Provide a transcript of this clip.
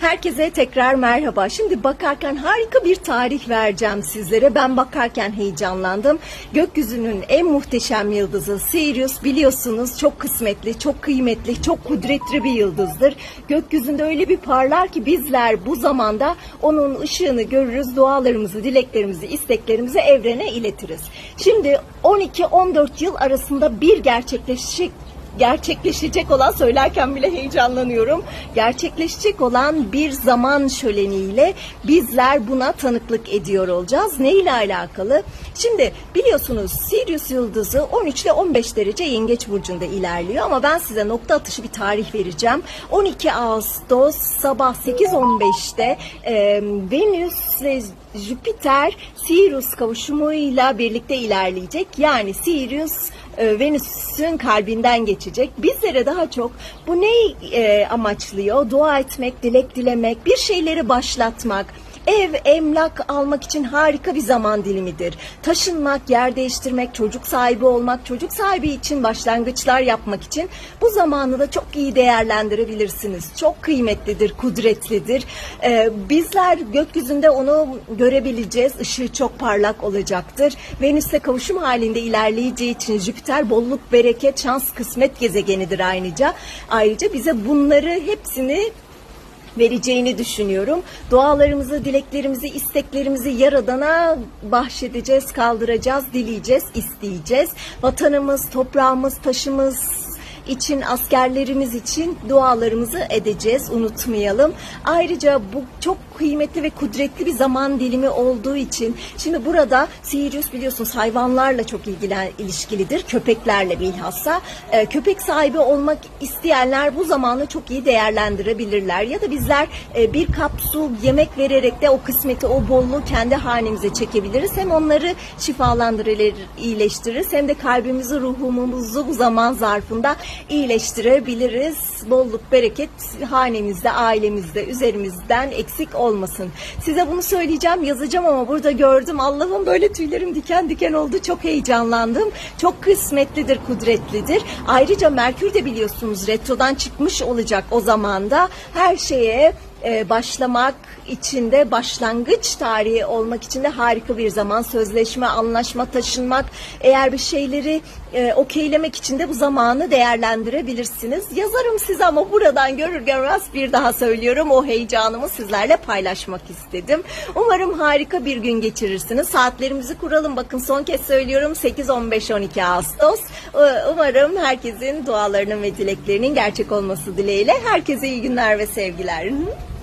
Herkese tekrar merhaba. Şimdi bakarken harika bir tarih vereceğim sizlere. Ben bakarken heyecanlandım. Gökyüzünün en muhteşem yıldızı Sirius biliyorsunuz çok kısmetli, çok kıymetli, çok kudretli bir yıldızdır. Gökyüzünde öyle bir parlar ki bizler bu zamanda onun ışığını görürüz, dualarımızı, dileklerimizi, isteklerimizi evrene iletiriz. Şimdi 12-14 yıl arasında bir gerçekleşecek gerçekleşecek olan söylerken bile heyecanlanıyorum. Gerçekleşecek olan bir zaman şöleniyle bizler buna tanıklık ediyor olacağız. Ne ile alakalı? Şimdi biliyorsunuz Sirius yıldızı 13 ile 15 derece Yengeç burcunda ilerliyor ama ben size nokta atışı bir tarih vereceğim. 12 Ağustos sabah 8.15'te e, Venüs ve Jüpiter Sirius kavuşumuyla birlikte ilerleyecek. Yani Sirius e, Venüs'ün kalbinden geçecek. Bizlere daha çok bu ne e, amaçlıyor? Dua etmek, dilek dilemek, bir şeyleri başlatmak, Ev, emlak almak için harika bir zaman dilimidir. Taşınmak, yer değiştirmek, çocuk sahibi olmak, çocuk sahibi için başlangıçlar yapmak için bu zamanı da çok iyi değerlendirebilirsiniz. Çok kıymetlidir, kudretlidir. Ee, bizler gökyüzünde onu görebileceğiz. Işığı çok parlak olacaktır. Venüs'le kavuşum halinde ilerleyeceği için Jüpiter bolluk, bereket, şans, kısmet gezegenidir ayrıca. Ayrıca bize bunları hepsini vereceğini düşünüyorum. Dualarımızı, dileklerimizi, isteklerimizi Yaradan'a bahşedeceğiz, kaldıracağız, dileyeceğiz, isteyeceğiz. Vatanımız, toprağımız, taşımız için, askerlerimiz için dualarımızı edeceğiz, unutmayalım. Ayrıca bu çok kıymetli ve kudretli bir zaman dilimi olduğu için şimdi burada Sirius biliyorsunuz hayvanlarla çok ilgilen ilişkilidir. Köpeklerle bilhassa. Ee, köpek sahibi olmak isteyenler bu zamanı çok iyi değerlendirebilirler. Ya da bizler e, bir kap su yemek vererek de o kısmeti, o bolluğu kendi hanemize çekebiliriz. Hem onları şifalandırır, iyileştiririz hem de kalbimizi, ruhumuzu bu zaman zarfında iyileştirebiliriz. Bolluk, bereket hanemizde, ailemizde, üzerimizden eksik olmasın. Size bunu söyleyeceğim, yazacağım ama burada gördüm. Allah'ım böyle tüylerim diken diken oldu. Çok heyecanlandım. Çok kısmetlidir, kudretlidir. Ayrıca Merkür de biliyorsunuz retrodan çıkmış olacak o zamanda. Her şeye e, başlamak içinde başlangıç tarihi olmak için de harika bir zaman. Sözleşme, anlaşma, taşınmak, eğer bir şeyleri e, okeylemek için de bu zamanı değerlendirebilirsiniz. Yazarım size ama buradan görür görmez bir daha söylüyorum. O heyecanımı sizlerle paylaşmak istedim. Umarım harika bir gün geçirirsiniz. Saatlerimizi kuralım. Bakın son kez söylüyorum 8-15-12 Ağustos. Umarım herkesin dualarının ve dileklerinin gerçek olması dileğiyle. Herkese iyi günler ve sevgiler.